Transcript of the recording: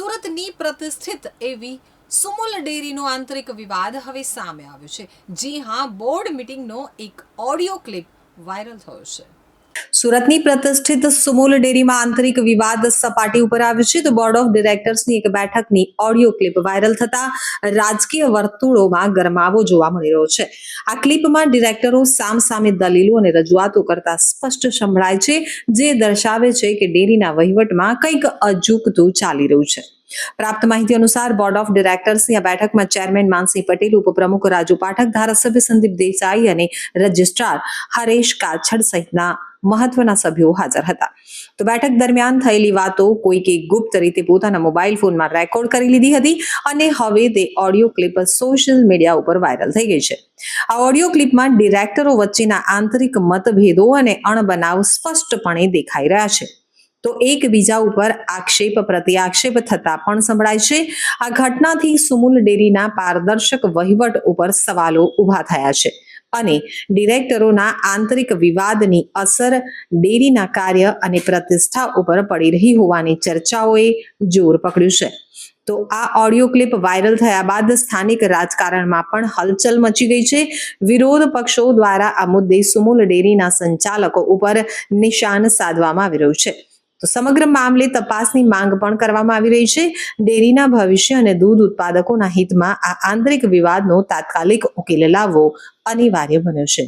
સુરતની પ્રતિષ્ઠિત એવી સુમુલ ડેરીનો આંતરિક વિવાદ હવે સામે આવ્યો છે. જી હા, બોર્ડ મીટિંગનો એક ઓડિયો ક્લિપ વાયરલ થયો છે. સુરતની પ્રતિષ્ઠિત સુમુલ ડેરીમાં આંતરિક વિવાદ સપાટી ઉપર આવ્યો છે. તો બોર્ડ ઓફ ડિરેક્ટર્સની એક બેઠકની ઓડિયો ક્લિપ વાયરલ થતા રાજકીય વર્તુળોમાં ગરમાવો જોવા મળી રહ્યો છે. આ ક્લિપમાં ડિરેક્ટરો સામસામે દલીલો અને રજૂઆતો કરતા સ્પષ્ટ સંભળાય છે, જે દર્શાવે છે કે ડેરીના વહીવટમાં કંઈક અજુકતું ચાલી રહ્યું છે. પ્રાપ્ત માહિતી અનુસાર બોર્ડ ઓફ ડિરેક્ટર્સની આ બેઠકમાં ચેરમેન માનસિંહ પટેલ, ઉપપ્રમુખ રાજુ પાઠક, ધારાસભ્ય સંદીપ દેસાઈ અને રજિસ્ટ્રાર હરેશ કાછડ સહિતના મહત્વના સભ્યો હાજર હતા. તો બેઠક દરમિયાન થયેલી વાતો કોઈકે ગુપ્ત રીતે પોતાના મોબાઈલ ફોનમાં રેકોર્ડ કરી લીધી હતી અને હવે તે audio clip social media viral viral થઈ ગઈ છે. આ ઓડિયો ક્લિપમાં ડિરેક્ટરો વચ્ચેના આંતરિક મતભેદો અને અણબનાવ સ્પષ્ટપણે દેખાઈ રહ્યા છે. તો એકબીજા ઉપર આક્ષેપ પ્રતિ આક્ષેપ થતા પણ સંભળાય છે. આ ઘટનાથી સુમુલ ડેરીના પારદર્શક વહીવટ ઉપર સવાલો ઊભા થયા છે. અને ડિરેક્ટરોના આંતરિક વિવાદની અસર ડેરીના કાર્ય અને પ્રતિષ્ઠા ઉપર પડી રહી હોવાની ચર્ચાઓએ જોર પકડ્યું છે. તો આ ઓડિયો ક્લિપ વાયરલ થયા બાદ સ્થાનિક રાજકારણમાં પણ હલચલ મચી ગઈ છે. વિરોધ પક્ષો દ્વારા આ મુદ્દે સુમુલ ડેરીના સંચાલકો ઉપર નિશાન સાધવામાં આવી રહ્યું છે. તો સમગ્ર મામલે તપાસની માંગ પણ કરવામાં આવી રહી છે. ડેરીના ભવિષ્ય અને દૂધ ઉત્પાદકોના હિતમાં આ આંતરિક વિવાદનો તાત્કાલિક ઉકેલ લાવવો અનિવાર્ય બન્યો છે.